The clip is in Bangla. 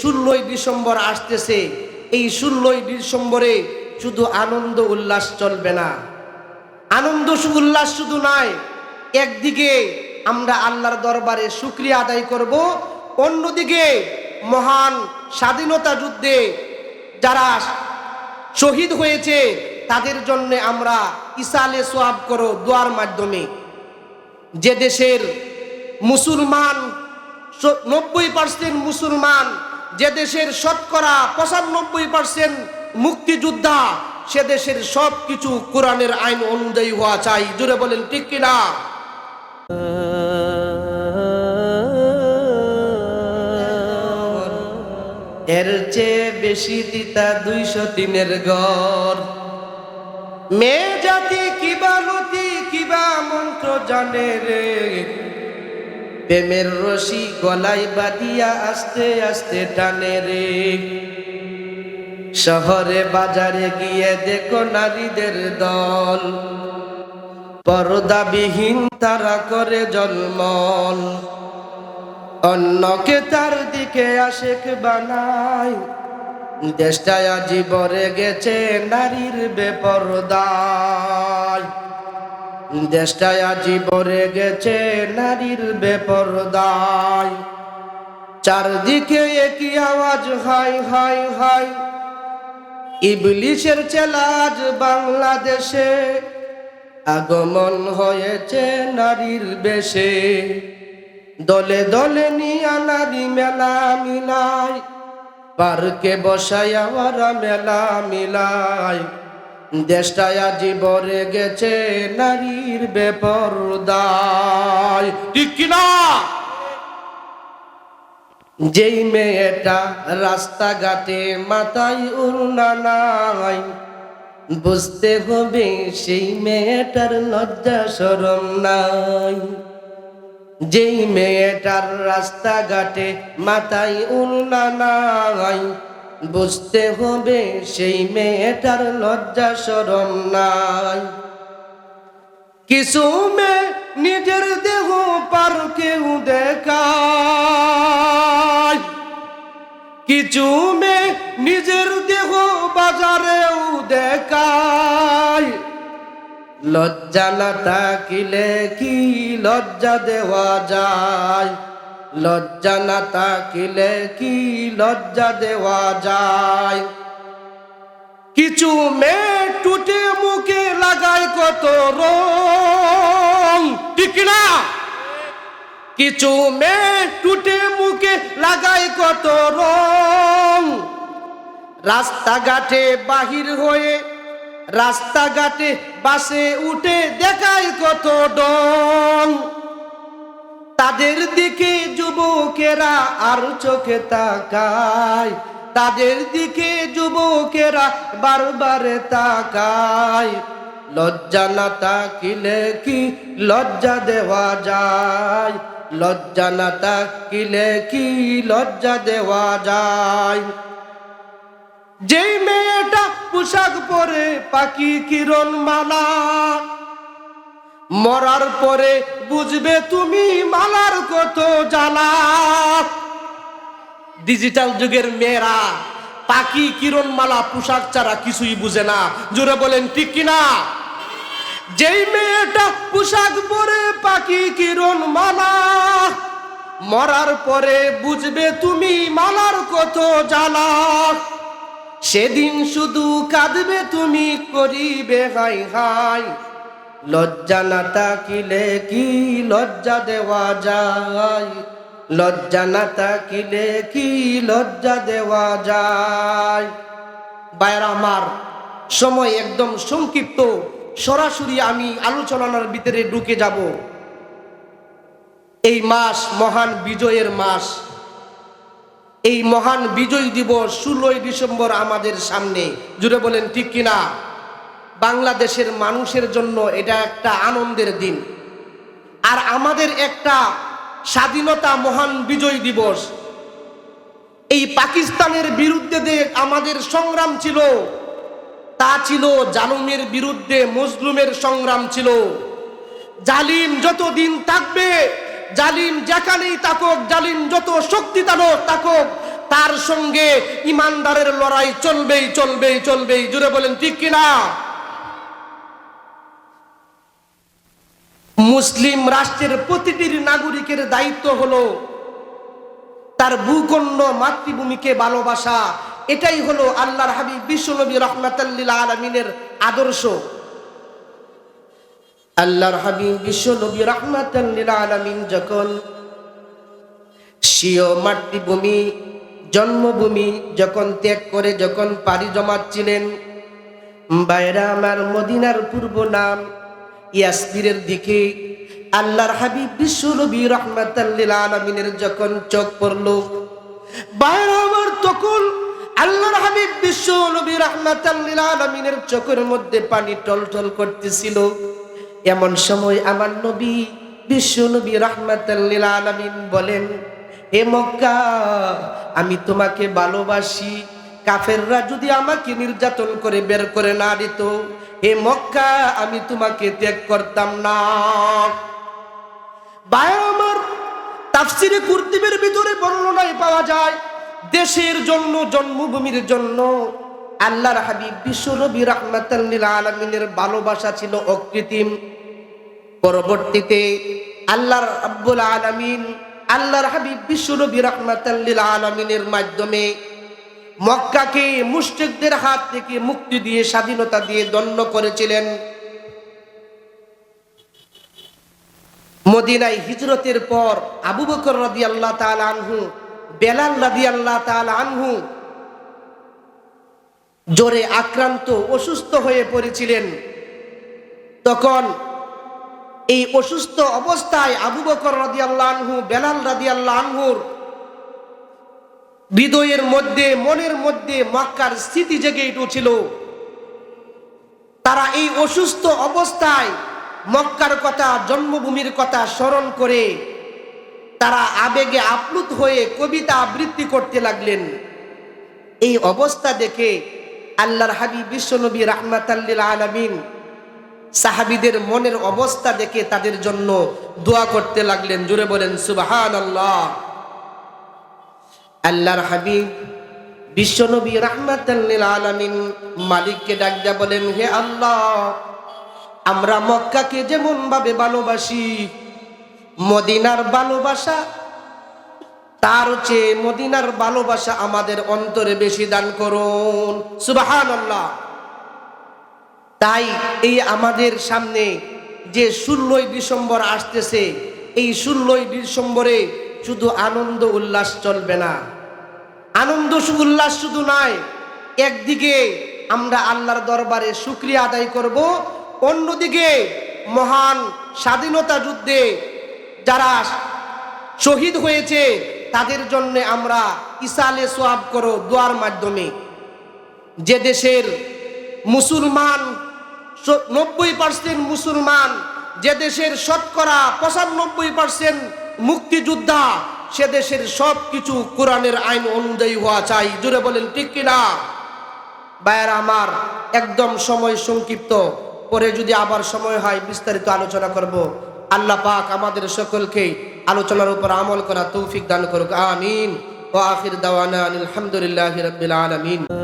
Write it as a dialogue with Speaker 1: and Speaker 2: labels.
Speaker 1: ষোলোই ডিসেম্বর আসতেছে। এই ষোলোই ডিসেম্বরে শুধু আনন্দ উল্লাস চলবে না। আনন্দ উল্লাস শুধু নয়, একদিকে আমরা আল্লাহর দরবারে শুক্রিয়া আদায় করব, অন্যদিকে মহান স্বাধীনতা যুদ্ধে যারা শহীদ হয়েছে, তাদের জন্য আমরা ইসালে সোয়াব করো দোয়ার মাধ্যমে। যে দেশের মুসলমান নব্বই পার্সেন্ট মুসলমান যে দেশের শতকরা পঁচানব্বই পার্সেন্ট মুক্তিযোদ্ধা, সে দেশের সব কিছু কোরআনের আইন অনুযায়ী হওয়া চাই। জুড়ে বলেন, ঠিক কিনা এর চেয়ে বেশি দিতা দুইশো তিনের গড় মেয়ে জাতি কিবা নতি কিবা মন্ত্র জানে রে? প্রেমের রশি গলায় বাঁধিয়া আস্তে আস্তে টানে রে। শহরে বাজারে গিয়ে দেখো নারীদের দল। পর্দাবিহীন তারা করে জন্মল অন্যকে তার দিকে আশেক বানায়। দেশটায় আজি বরে গেছে নারীর বেপরদায়। দেশটায় আজি বরে গেছে নারীর বেপরদায়। চারদিকে একই আওয়াজ, হাই হাই হাই। ইবলিশের চেলাজ বাংলাদেশে। আগমন হয়েছে নারীর বেশে। দলে দলে নিয়া নারী মেলা মিলাই পার্কে বসাই ওরা মেলা মিলাই দেশটায় আজি বরে গেছে নারীর বেপরদায়। ঠিক কিনা যেই মেয়েটা রাস্তাঘাটে মাথায় উড়না নাই বুঝতে হবে সেই মেয়েটার লজ্জা সরম নাই। যেই মেয়েটার রাস্তাঘাটে মাথায় উড়না নাই বুঝতে হবে সেই মেয়েটার লজ্জা সরম নাই। কিছু মেয়ে নিজের দেহ পার কেউ দেখায়। কিছু মেয়ে নিজের দেহ বাজারেও দেখায়। লজ্জা না থাকিলে কি লজ্জা দেওয়া যায়? লজ্জা না থাকিলে কি লজ্জা দেওয়া যায়? কিছু মেয়ে টুটে মুখে লাগায় কত রং, ঠিক না কিছু মেয়ে টুটে মুখে লাগায় কত রং। রাস্তাঘাটে বাহির হয়ে, রাস্তাঘাটে বাসে উঠে দেখায় কত ডং। তাদের দিকে যুবকেরা আর চোখে তাকায়। তাদের দিকে যুবকেরা বারবার তাকায়। লজ্জা না তাকিলে কি লজ্জা দেওয়া যায়? লজ্জা না তাকিলে কি লজ্জা দেওয়া যায়? যেই মেয়েটা পোশাক পরে পাখি কিরণ মালা মরার পরে বুঝবে তুমি মালার কত জ্বালা। ডিজিটাল যুগের মেয়েরা, পাখি কিরণ মালা পোশাক ছাড়া কিছুই বুঝে না। জোরে বলেন, ঠিক কিনা যেই মেয়েটা পোশাক পরে পাখি কিরণ মালা মরার পরে বুঝবে তুমি মালার কত জ্বালা। সেদিন শুধু কাঁদবে তুমি, করিবে হাই হাই। লজ্জা না তাকিলে কি লজ্জা দেওয়া যায়? লজ্জা না তাকিলে কি লজ্জা দেওয়া যায়? বাইর আমার, সময় একদম সংক্ষিপ্ত। সরাসরি আমি আলোচনার ভিতরে ঢুকে যাব। এই মাস মহান বিজয়ের মাস। এই মহান বিজয় দিবস ষোলোই ডিসেম্বর আমাদের সামনে। জুড়ে বলেন ঠিক কিনা? বাংলাদেশের মানুষের জন্য এটা একটা আনন্দের দিন। আর আমাদের একটা স্বাধীনতা মহান বিজয় দিবস। এই পাকিস্তানের বিরুদ্ধে আমাদের সংগ্রাম ছিল, তা ছিল জালুমের বিরুদ্ধে মজলুমের সংগ্রাম ছিল। জালিম যত দিন থাকবে, জালিম যেখানেই থাকুক, জালিম যত শক্তি তানো থাকুক, তার সঙ্গে ইমানদারের লড়াই চলবেই চলবেই চলবেই। জুড়ে বলেন, ঠিক কিনা? মুসলিম রাষ্ট্রের প্রতিটি নাগরিকের দায়িত্ব হলো তার ভূখণ্ড মাতৃভূমিকে ভালোবাসা। এটাই হলো আল্লাহর হাবিব বিশ্বনবী রহমাতাল্লিল আলমিনের আদর্শ। আল্লাহর হাবিব বিশ্বনবী রহমাতাল্লিল আলমিন যখন স্বীয় মাতৃভূমি, জন্মভূমি যখন ত্যাগ করে যখন পাড়ি জমাচ্ছিলেন, বাইরা আমার মদিনার পূর্ব নাম ইয়াসমিরের দিকে আল্লাহর হাবিব বিশ্বনবী রহমাতাল্লিল আলমিনের যখন চোখ পড়ল, বাইরা আমার তখন আল্লাহর হাবিব বিশ্ব নবী রহমাতাল্লিল আলমিনের চোখের মধ্যে পানি টলটল করতেছিল। এমন সময় আমার নবী বিশ্ব নবী রহমাতাল্লিল আলমিন বলেন হে মক্কা, আমি তোমাকে ভালোবাসি। কাফেররা যদি আমাকে নির্যাতন করে বের করে না দিত হে মক্কা, আমি তোমাকে ত্যাগ করতাম না। ভাই আমার, তাফসিরে কুর্তিবের ভিতরে বর্ণনায় পাওয়া যায়, দেশের জন্য, জন্মভূমির জন্য আল্লাহর হাবিব বিশ্বনবী রহমাতাল্লিল আলমিনের ভালোবাসা ছিল অকৃত্রিম। পরবর্তীতে আল্লাহর আব্বুল আলমিন, আল্লাহর হাবিব বিশ্বনবী রহমাতাল্লিল আলমিনের মাধ্যমে মক্কাকে মুশরিকদের হাত থেকে মুক্তি দিয়ে স্বাধীনতা দিয়ে দণ্ড করেছিলেন। মদিনায় হিজরতের পর আবু বকর রাদি আল্লাহ তাল আনহু, বেলাল রাদি আল্লাহ তাল আনহু জোরে আক্রান্ত, অসুস্থ হয়ে পড়েছিলেন। তখন এই অসুস্থ অবস্থায় আবু বকর রাদি আল্লাহ আনহু, বেলাল রাদি আল্লাহ আনহুর হৃদয়ের মধ্যে, মনের মধ্যে মক্কার স্থিতি জেগে উঠেছিল। তারা এই অসুস্থ অবস্থায় মক্কার কথা, জন্মভূমির কথা স্মরণ করে তারা আবেগে আপ্লুত হয়ে কবিতা আবৃত্তি করতে লাগলেন। এই অবস্থা দেখে আল্লাহর হাবিব বিশ্বনবী রাহমাতাল্লিল আলামিন সাহাবিদের মনের অবস্থা দেখে তাদের জন্য দোয়া করতে লাগলেন। জুড়ে বলেন সুবাহান আল্লাহ আল্লাহর হাবিব বিশ্বনবী রাহমাতাল্লিল আলামিন মালিককে ডাক দিয়া বলেন, হে আল্লাহ, আমরা মক্কাকে যেমন ভাবে ভালোবাসি, মদিনার ভালোবাসা, তার চেয়ে মদিনার ভালোবাসা আমাদের অন্তরে বেশি দান করুন। সুবাহান আল্লাহ তাই এই আমাদের সামনে যে ষোলোই ডিসেম্বর আসতেছে, এই ষোলোই ডিসেম্বরে শুধু আনন্দ উল্লাস চলবে না। আনন্দ উল্লাস শুধু নয়, একদিকে আমরা আল্লাহর দরবারে শুক্রিয়া আদায় করব, অন্যদিকে মহান স্বাধীনতা যুদ্ধে যারা শহীদ হয়েছে, তাদের জন্য আমরা ইসালে সোয়াব করো দোয়ার মাধ্যমে। যে দেশের মুসলমান নব্বই পার্সেন্ট মুসলমান, যে দেশের শতকরা পঁচানব্বই পার্সেন্ট মুক্তিযোদ্ধা, সে দেশের সব কিছু কোরআনের আইন অনুযায়ী হওয়া চাই। জুড়ে বলেন, ঠিক কিনা বায়ার আমার, একদম সময় সংক্ষিপ্ত। পরে যদি আবার সময় হয়, বিস্তারিত আলোচনা করব। আল্লাহ পাক আমাদের সকলকে আলোচনার উপর আমল করা তৌফিক দান করুক। আমিন। ও আখির দাওয়ানা আলহামদুলিল্লাহ রবিল আলমিন।